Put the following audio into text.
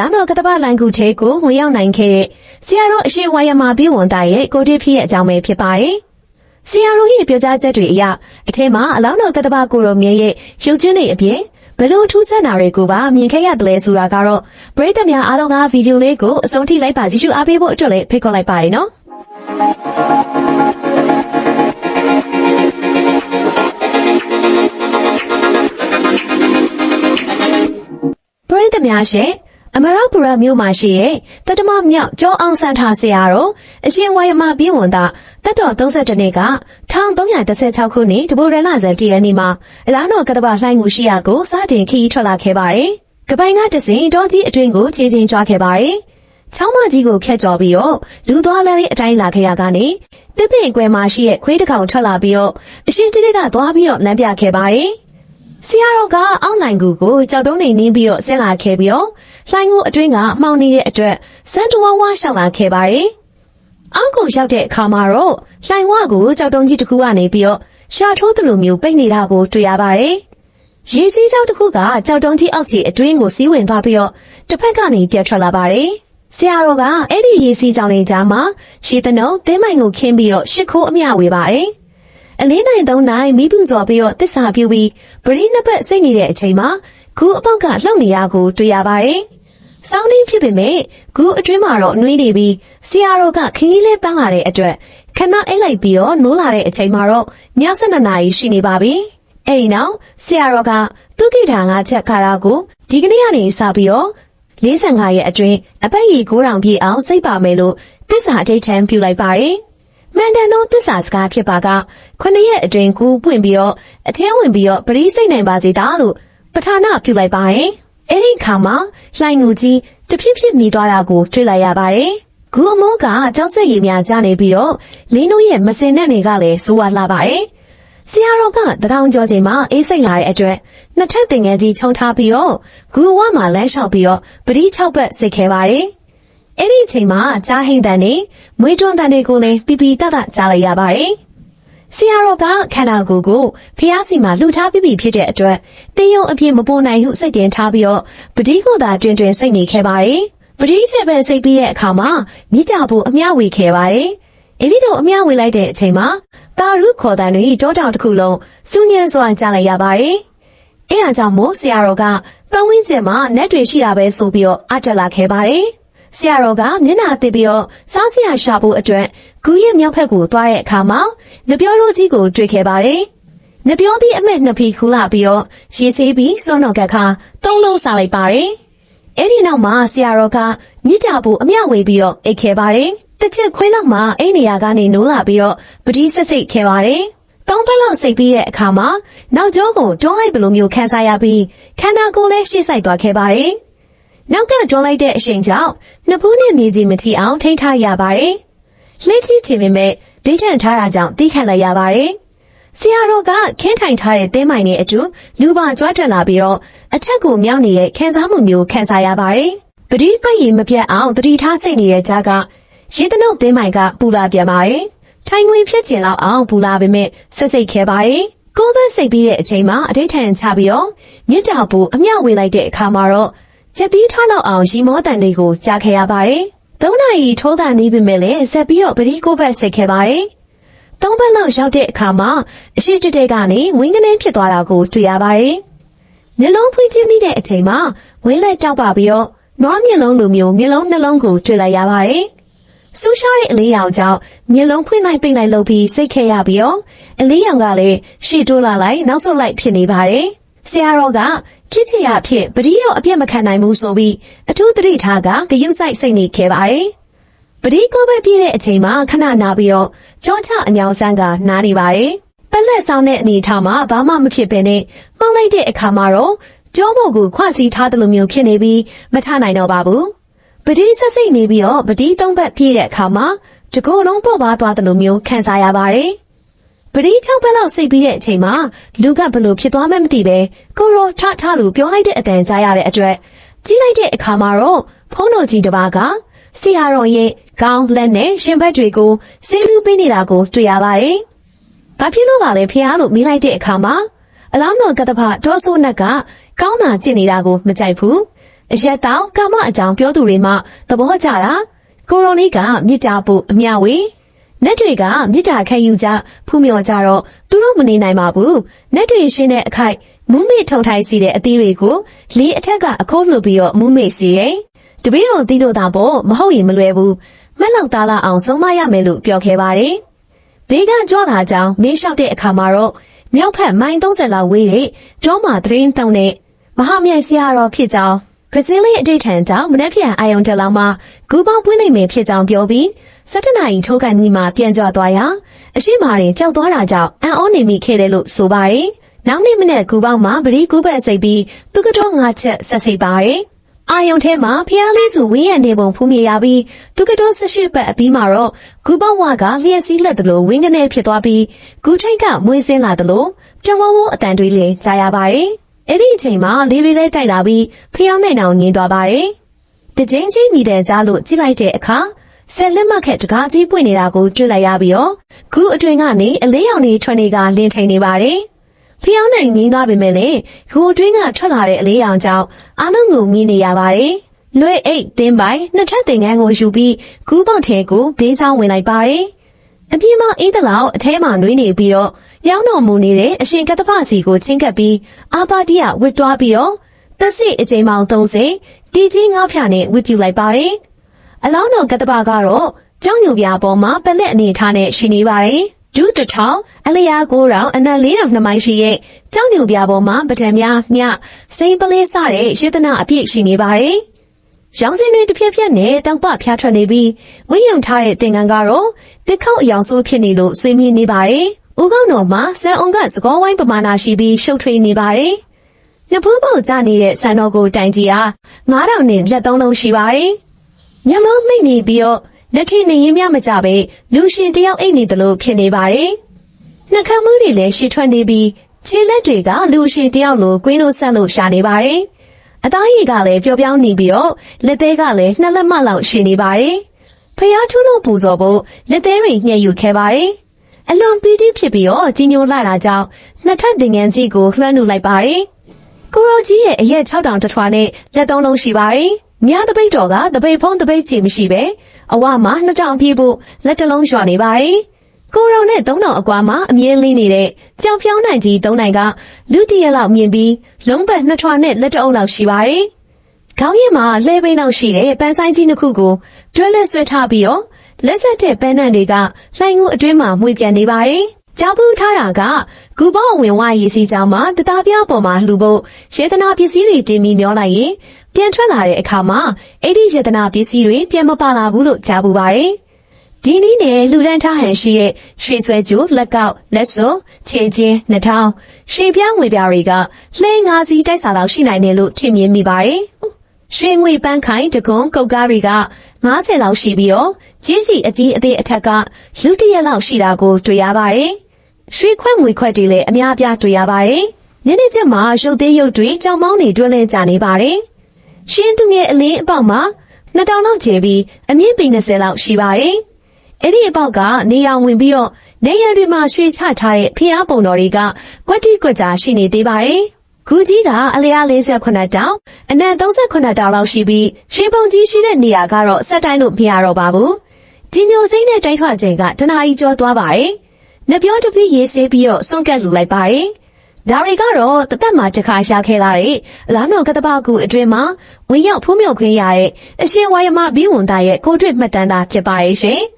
လာတော့ကတ္တပလိုင်းကူထဲကိုဝင်ရောက်နိုင်ခဲ့တဲ့ဆရာတော်အရှိဝါယမပြီးဝန်သားရဲ့ကိုတိဖြစ်ရဲ့အကြောင်းပဲဖြစ်ပါတယ်။ဆရာတော်ရဲ့ပြောကြားချက်တွေအရအထက်မှာအလောင်းတော်ကတ္တပကိုရောမြရဲ့ရုပ်ချင်းတွေအပြင်ဘယ်လိုထူးဆန်းတာတွေကိုပါမြင်ခဲ့ရတယ်လဲဆိုတာကတော့ပရိသတ်များအားလုံးကဗီဒီယိုလေးကိုအဆုံးထိလိုက်ပါကြည့်ရှုအားပေးဖို့အတွက်လည်းဖိတ်ခေါ်လိုက်ပါတယ်နော်။ပရိသတ်များရှင် အမရပူရမြို့မှာရှိတဲ့တတမမြောက်ကျောင်းအောင်ဆန်းထားဆရာတော်အရှင်ဝါယမပြင်းဝန်သားတက်တော်32နှစ်က1316ခုနှစ်တဘူရလဇန်တရနေ့မှာအလားတော်ကတ္တပလှိုင်းမှုရှိရာကိုစတင်ခီးထွက်လာခဲ့ပါတယ်။ကပိုင်ကတစဉ်တောကြီးအတွင်းကိုခြေချင်းကြွားခဲ့ပါတယ်။ချောင်းမကြီးကိုဖျက်ကျော်ပြီးတော့လူသွားလမ်းလေးအတိုင်းလာခဲ့ရကနေတစ်ပင်ကွယ်မှာရှိတဲ့ခွေးတစ်ကောင်ထွက်လာပြီးတော့အရှင်တိတိကသွားပြီးတော့လမ်းပြခဲ့ပါတယ်။ဆရာတော်ကအောက်နိုင်ကူကိုကြောက်တုံးနေနှင်းပြီးတော့ဆင်းလာခဲ့ပြီးတော့ လှိုင်းကူအတွင်းကမှောင်နေတဲ့အတွက်စမ်းတဝါဝါရှောက်လာခဲ့ပါတယ်။အောက်ကိုရောက်တဲ့အခါမှာတော့လှိုင်းဝါကိုကြောက်တုံးကြီးတစ်ခုကနေပြီးတော့ရှာထိုးသလိုမျိုးပိတ်နေတာကိုတွေ့ရပါတယ်။ရေစီးကြောက်တစ်ခုကကြောက်တုံးကြီးအောက်ခြေအတွင်းကိုစီးဝင်သွားပြီးတော့တစ်ဖက်ကနေပြတ်ထွက်လာပါတယ်။ဆရာတော်ကအဲ့ဒီရေစီးကြောင်လေးကြားမှာရေတနုံသင်းမိုင်ကိုခင်းပြီးတော့ရှစ်ခိုးအမြဝေပါတယ်။အလင်းနိုင်သုံးနိုင်မိပုစော်ပြီးတော့တစ္ဆာပြုပြီးပရိနှစ်ပတ်စိတ်နေတဲ့အချိန်မှာ ဂူအပေါက်ကလှုပ်နေရကိုတွေ့ရပါတယ်။စောင်းနှင်းဖြစ်ပေမဲ့ဂူအတွင်းမှာတော့နှွေးနေပြီးဆရာတော်ကခင်းကြီးလေးပန်းလာတဲ့အတွက်ခဏအိတ်လိုက်ပြီးတော့နိုးလာတဲ့အချိန်မှာတော့ည7နာရီရှိနေပါပြီ။အဲဒီနောက်ဆရာတော်ကသူကိထာငါချက်ခါရာကိုဒီကနေ့ကနေစပြီးတော့45ရက်အတွင်းအပတ်ရီ9000ပြည့်အောင်စိတ်ပါမယ်လို့တစ္ဆာအဋ္ဌံပြုလိုက်ပါတယ်။မှန်ကန်သောသစ္စာစကားဖြစ်ပါကခုနှစ်ရက်အတွင်းကူပွင့်ပြီးတော့အထင်းဝင်ပြီးတော့ပရိစိတ်နိုင်ပါစေတာလို့ ပဌာနာပြုလိုက်ပါတယ်။အဲ့ဒီခါမှာလှိုင်လူကြီးတဖြည်းဖြည်းမြည်သွားတာကိုတွေ့လိုက်ရပါတယ်။ဂူအမောကကြောက်ဆက်ရည်များကြားနေပြီးတော့လင်းတို့ရဲ့မစင်တဲ့တွေကလည်းစိုးဝါလာပါတယ်။ဆရာတော်ကတကောင်ကြောချိန်မှာအေးစိတ်လာတဲ့အတွက်နှစ်ထပ်တင်ငယ်ကြီးခြုံထားပြီးတော့ဂူဝါမှာလမ်းလျှောက်ပြီးတော့ပရိ၆ဘက်စိတ်ခဲပါတယ်။အဲ့ဒီအချိန်မှာကြားဟိန်တန်နေမွေးတွန်းတန်တွေကိုလည်းပြပြတတ်တကြားလိုက်ရပါတယ်။ ဆရာတော်ကခန္ဓာကိုယ်ကိုဖျားစီမှာလှူထားပြီးပြီဖြစ်တဲ့အတွက်တင်းယုံအပြည့်မပေါ်နိုင်ဟုစိတ်တင်ထားပြီးတော့ပတိကိုသာတွင်တွင်စိတ်နေခဲ့ပါတယ်။ပတိဆက်ပဲစိတ်ပြီးတဲ့အခါမှာမြစ်ကြဖို့အမျှဝေခဲ့ပါတယ်။အဲ့ဒီတော့အမျှဝေလိုက်တဲ့အချိန်မှာတာရုခေါ်တန်တွေတောတောင်တစ်ခုလုံးစူးညံစွာကြားလိုက်ရပါတယ်။အဲဒါကြောင့်မို့ဆရာတော်ကပတ်ဝန်းကျင်မှာနတ်တွေရှိတာပဲဆိုပြီးတော့အတက်လာခဲ့ပါတယ်။ ဆရာတော်ကမျက်နှာတစ်ပြီးတော့စားစရာရှာဖို့အတွက်ဂူရဲ့မြောက်ဘက်ကိုသွားတဲ့အခါမှာငပြောလိုကြီးကိုတွေ့ခဲ့ပါတယ်။ငပြောသည့်အမက်နှစ်ဖီခူလာပြီးတော့ရေဆေးပြီးစွန့်တော်ကခါတုံးလုံးစားလိုက်ပါတယ်။အဲ့ဒီနောက်မှာဆရာတော်ကမြစ်တာဖို့အမျှဝေပြီးတော့အိတ်ခဲ့ပါတယ်။တစ်ချက်ခွင်းလောက်မှာအဲ့နေရာကနေနိုးလာပြီးတော့ပတိဆက်စိတ်ခဲ့ပါတယ်။တောင်းပတ်လောက်စိတ်ပြီးတဲ့အခါမှာနောက်ကျောကိုတွန်းလိုက်သလိုမျိုးခံစားရပြီးခန္ဓာကိုယ်လည်းရှေ့ဆိုင်သွားခဲ့ပါတယ်။ နောက်ကတွန်းလိုက်တဲ့အချိန်ကြောင့်နှစ်ဖူးနဲ့မြေကြီးမထီအောင်ထိန်းထားရပါတယ်။လှည့်ကြည့်ချင်ပေမဲ့ဒိဋ္ဌံထားတာကြောင့်တီးခတ်လိုက်ရပါတယ်။ဆရာတော်ကခင်းထိုင်ထားတဲ့တင်းမိုင်နဲ့အတူလူပါကြွားတက်လာပြီးတော့အထက်ကိုမြောက်နေတဲ့ခံစားမှုမျိုးခံစားရပါတယ်။ပတိပတ်ရင်မပြတ်အောင်တတိထားစိတ်နေတဲ့ကြားကရေတနုတ်တင်းမိုင်ကပူလာပြန်ပါတယ်။ထိုင်ဝင်ဖြစ်ချင်လောက်အောင်ပူလာပေမဲ့ဆက်စိတ်ခဲပါတယ်။ကိုယ်ပဲစိတ်ပြီးတဲ့အချိန်မှာအဋိဌံချပြီးတော့မြစ်တာပူအမျှဝေလိုက်တဲ့အခါမှာတော့ ကြက်ပြီးထားလောက်အောင်ရီမောတန်တွေကိုကြားခဲ့ရပါတယ်။သုံးနာရီထိုးကနေပြီမဲ့လည်းဆက်ပြီးတော့ပတိကိုဘက်စိတ်ခဲပါတယ်။သုံးဘက်လောက်ရောက်တဲ့အခါမှာအရှိတက်တဲ့ကနေဝင်းကနေဖြစ်သွားတာကိုတွေ့ရပါတယ်။မျက်လုံးဖွင့်ကြည့်မိတဲ့အချိန်မှာဝင်းလက်တောက်ပါပြီးတော့နွားမျက်လုံးလိုမျိုးမျက်လုံးနှလုံးကိုတွေ့လိုက်ရပါတယ်။ဆူရှားတဲ့အလေးရောင်ကြောင့်မျက်လုံးဖွင့်လိုက်ပိတ်လိုက်လုပ်ပြီးစိတ်ခဲရပြီးတော့အလေးရောင်ကလည်းရှေ့တိုးလာလိုက်နောက်ဆုတ်လိုက်ဖြစ်နေပါတယ်။ဆရာတော်က ကြည့်ချင်ရဖြစ်ပတိရောအပြတ်မခံနိုင်ဘူးဆိုပြီးအထူးသတိထားကဂယုစိုက်စိတ်နေခဲ့ပါတယ်။ပတိကိုပဲပြည့်တဲ့အချိန်မှာခဏနာပြီးတော့ကြောချအညောင်ဆန်းကနားနေပါတယ်။ပလက်ဆောင်တဲ့အနေထားမှာဘာမှမဖြစ်ဘဲနဲ့မှောက်လိုက်တဲ့အခါမှာတော့ကျောဘောကိုခွစီထားတယ်လို့မျိုးဖြစ်နေပြီးမထနိုင်တော့ပါဘူး။ပတိဆက်စိတ်နေပြီးတော့ပတိသုံးဘက်ပြည့်တဲ့အခါမှာတကိုယ်လုံးပေါ့ပါသွားတယ်လို့မျိုးခံစားရပါတယ်။ ပတိ၆ဘက်လောက်စိတ်ပြီးတဲ့အချိန်မှာလူကဘလို့ဖြစ်သွားမှန်းမသိပဲကိုရောထထလို့ပြောလိုက်တဲ့အတန်ကြားရတဲ့အတွက်ကြီးလိုက်တဲ့အခါမှာတော့ဖုံးတော်ကြီးတစ်ပါးကဆရာတော်ရဲ့ခေါင်းလက်နဲ့ရှင်ဘက်တွေကိုဆေးလူပေးနေတာကိုတွေ့ရပါတယ်။ဘာဖြစ်လို့ပါလဲဖះလို့မိလိုက်တဲ့အခါမှာအလောင်းတော်ကတ္တဖဒေါ်ဆိုးနက်ကကောင်းတာကျင့်နေတာကိုမကြိုက်ဘူး။အရက်တောင်ကာမအကြောင်းပြောသူတွေမှသဘောကျတာကိုရိုနီကမြစ်တာဖို့အမြဝေ နက်တွေကမြစ်တာခံယူကြဖူးမြော်ကြတော့သူတို့မနေနိုင်ပါဘူးနက်တွေရှင်းတဲ့အခိုက်မူးမေထုံထိုင်စီတဲ့အသီးတွေကိုလေးအထက်ကအခိုးလှုပ်ပြီးတော့မူးမေစီရဲ့တပည့်တော်သီးလို့တာပေါ့မဟုတ်ရင်မလွယ်ဘူးမက်လောက်သားလာအောင်ဆုံးမရမယ်လို့ပြောခဲ့ပါတယ်ဘေးကကြွလာကြောင်းမင်းလျှောက်တဲ့အခါမှာတော့မြောက်ဖက်မိုင်30လောက်ဝေးတဲ့ကျောမှာသတင်းတောင်းတဲ့မဟာမြိုင်ဆရာတော်ဖြစ်ကြောင်းကစင်းလေးအတိတ်ထန်ကြောင့်မနေ့ပြန်အာယုံတက်လောက်မှာဂူပေါင်းပွင့်နိုင်မယ်ဖြစ်ကြောင်းပြောပြီး 17နာရီထိုးကန်ကြီးမှာပြန်ကြွသွားရာအရှိမာရင်ပျောက်သွားတာကြောင့်အန်အောနေမိခဲ့တယ်လို့ဆိုပါတယ်။နောက်နေ့မနေ့ဂူပေါင်းမှာပရိဂူဘက်စိတ်ပြီးသူကတော့ငါချက်ဆက်စိတ်ပါတယ်။အာယုံထဲမှာဖျားလေးစုဝင်းရနေပုံဖူးမြေရပြီးသူကတော့၁၈ပတ်အပြီးမှာတော့ဂူပေါင်းဝကလျက်စီးလက်တလို့ဝင်းကနေဖြစ်သွားပြီးဂူထိတ်ကမွေးစင်းလာတလို့ကြောင်ဝဝအတန်တွေးလေးကြားရပါတယ်။အဲ့ဒီအချိန်မှာလေးလေးလေးတိုက်လာပြီးဖျောင်းနိုင်အောင်ငင်းသွားပါတယ်။တကြင်းချင်းမိတဲ့ကြားလို့ကြည့်လိုက်တဲ့အခါ ဆက်လက်မခက်တကားကြီးပွင့်နေတာကိုတွေ့လိုက်ရပြီးတော့ခုအတွင်ကနေအလေးရောင်နေထွက်နေကလင်းထိန်နေပါတယ်။ဖျောင်းနိုင်ငင်းသွားပေမဲ့လည်းခုအတွင်းကထွက်လာတဲ့အလေးရောင်ကြောင့်အားလုံးကိုမြင်နေရပါတယ်။လွဲအိတ်တင်းပိုင်နှစ်ထပ်သင်္ကန်းကိုယူပြီးကူးပေါက်ထဲကိုဘေးဆောင်ဝင်လိုက်ပါတယ်။အပြင်းမအေးတလောက်အထဲမှာနှွေးနေပြီးတော့ရောင်းတော်မူနေတဲ့အရှင်ကတ္တဖစီကိုချင်းကပ်ပြီးအာပါတိယဝစ်တွားပြီးတော့သက်စစ်အချိန်ပေါင်း30တီကြီးငါးဖြာနဲ့ဝစ်ပြူလိုက်ပါတယ်။ အလောင်းတော်ကတ္တပကတော့ကြောင်ညူပြာပေါ်မှာပလက်အနေထားနဲ့ရှိနေပါတယ်။ဒုတထောင်အလျာကိုတောင်အနက်၄တောင်နှစ်မိုင်ရှိရဲ့ကြောင်ညူပြာပေါ်မှာပဒံများမြစိန်ပလေးစတဲ့ရေတနာအပြည့်ရှိနေပါတယ်။ရောင်စင်တွေတစ်ဖြက်ဖြက်နဲ့တောက်ပဖျားထွက်နေပြီးဝင်းယုံထားတဲ့သင်္ကန်းကတော့တစ်ခေါက်အယောင်ဆိုးဖြစ်နေလို့ဆွေးမြေ့နေပါတယ်။ဦးကောင်းတော်မှာဆန်အောင်ကစကောဝိုင်းပမာဏရှိပြီးရှုပ်ထွေးနေပါတယ်။ညဖူးပေါက်ကြနေတဲ့ဆန်တော်ကိုတိုင်ကြီးအား9000နဲ့လက်သုံးလုံးရှိပါတယ်။ ညမုံမိတ်နေပြီးတော့လက်ထိနေရင်မြမကြပဲလူရှင်တယောက်အိတ်နေတယ်လို့ဖြစ်နေပါတယ်။နှာခမ်းမှုတွေလည်းရှည်ထွက်နေပြီးခြေလက်တွေကလူရှင်တယောက်လိုကွင်းလို့ဆက်လို့ရှာနေပါတယ်။အသားရည်ကလည်းပျော်ပြောင်းနေပြီးတော့လက်သေးကလည်းနှစ်လက်မလောက်ရှိနေပါတယ်။ဖျားထူးလို့ပူဇော်ဖို့လက်သေးတွေညှက်ယူခဲ့ပါတယ်။အလွန်ပီတိဖြစ်ပြီးတော့ကြီးညိုလာတာကြောင့်နှစ်ထပ်တင်ငန်းကြီးကိုလွှမ်းလို့လိုက်ပါတယ်။ကိုရောကြီးရဲ့အရက်6တောင်တထွာနဲ့လက်သုံးလုံးရှိပါတယ်။ မြားတပိတ်တော်ကတပိတ်ဖုံးတပိတ်ချီမရှိပဲအဝမှာနှစ်တောင်ပြေးဖို့လက်တလုံးရွာနေပါတယ်။ကိုရောနဲ့သုံးတောင်အကွာမှာအမြဲလေးနေတဲ့ကြောင်ဖြောင်းနိုင်ကြီးသုံးနိုင်ကလူတရက်လောက်မြင်ပြီးလုံးပတ်နှစ်ထွာနဲ့လက်တအုပ်လောက်ရှိပါတယ်။ခေါင်းရည်မှာလဲပိန်းလောက်ရှိတဲ့ပန်းဆိုင်ကြီးနှစ်ခုကိုတွဲလက်ဆွဲထားပြီးတော့လက်ဆက်တဲ့ပန်းနံတွေကလှိုင်ကူအတွင်းမှာမှွေပြန်နေပါတယ်။ကြောက်ပူထားတာက ဂူပေါဝင်ဝါရီစီကြောင်မှာတသားပြားပေါ်မှာလှူဖို့ရေတနာပစ္စည်းတွေတင်ပြီးမျောလိုက်ရင်ပြန်ထွက်လာတဲ့အခါမှာအဲ့ဒီရေတနာပစ္စည်းတွေပြန်မပါလာဘူးလို့ကြားပူပါတယ်။ဒီနည်းနဲ့လူဒန်းထားဟန်ရှိရဲ့ရွှေဆွဲကြိုးလက်ကောက်လက်စွပ်ခြေချင်းနှာထောင်ရွှေပြားငွေပြားတွေကလှဲငါးစီးတိုက်စာလောက်ရှိနိုင်တယ်လို့ထင်မြင်မိပါတယ်။ရွှေငွေပန်းခိုင်တကွန်ကုတ်ကားတွေက90လောက်ရှိပြီးတော့ကြီးစီအကြီးအသေးအထက်ကလူတရက်လောက်ရှိတာကိုတွေ့ရပါတယ်။ ရွှေခွက်ငွေခွက်တွေလည်းအများအပြားတွေ့ရပါတယ်။ညနေကျက်မှာရုပ်သေးရုပ်တွေကြောင်မောင်းတွေတွဲလဲကြနေပါတယ်။ရှင်းသူငယ်အလင်းအပေါက်မှာ2000လောက်ကျဲပြီးအမြင့်ပေ20လောက်ရှိပါတယ်။အဲ့ဒီအပေါက်ကနေရောင်ဝင်ပြီးတော့နေရတွေမှာရွှေချထားတဲ့ဖျားပုံတော်တွေကကွက်တိကွက်ကြာရှိနေသေးပါတယ်။ခုကြီးကအလျား48တောင်အနက်38တောင်လောက်ရှိပြီးရွှေပုံကြီးရှိတဲ့နေရာကတော့ဆက်တိုင်းလို့မရတော့ပါဘူး။ကြီးညိုစိမ့်တဲ့တိုက်ထွက်ချိန်ကတနာကြီးကျော်သွားပါတယ်။ နှပြောတပည့်ရေးဆေးပြီးတော့စွန့်ကက်လူလိုက်ပါတယ်။ဒါတွေကတော့တသက်မှာတစ်ခါရှာခဲ့လာတဲ့အလားတော်ကတပကူအတွင်းမှာဝင်ရောက်ဖူးမြော်ခွင့်ရတဲ့အရှင်ဝါယမဘီဝန်သားရဲ့ကိုတွေ့မှတ်တမ်းသားဖြစ်ပါရဲ့ရှင်။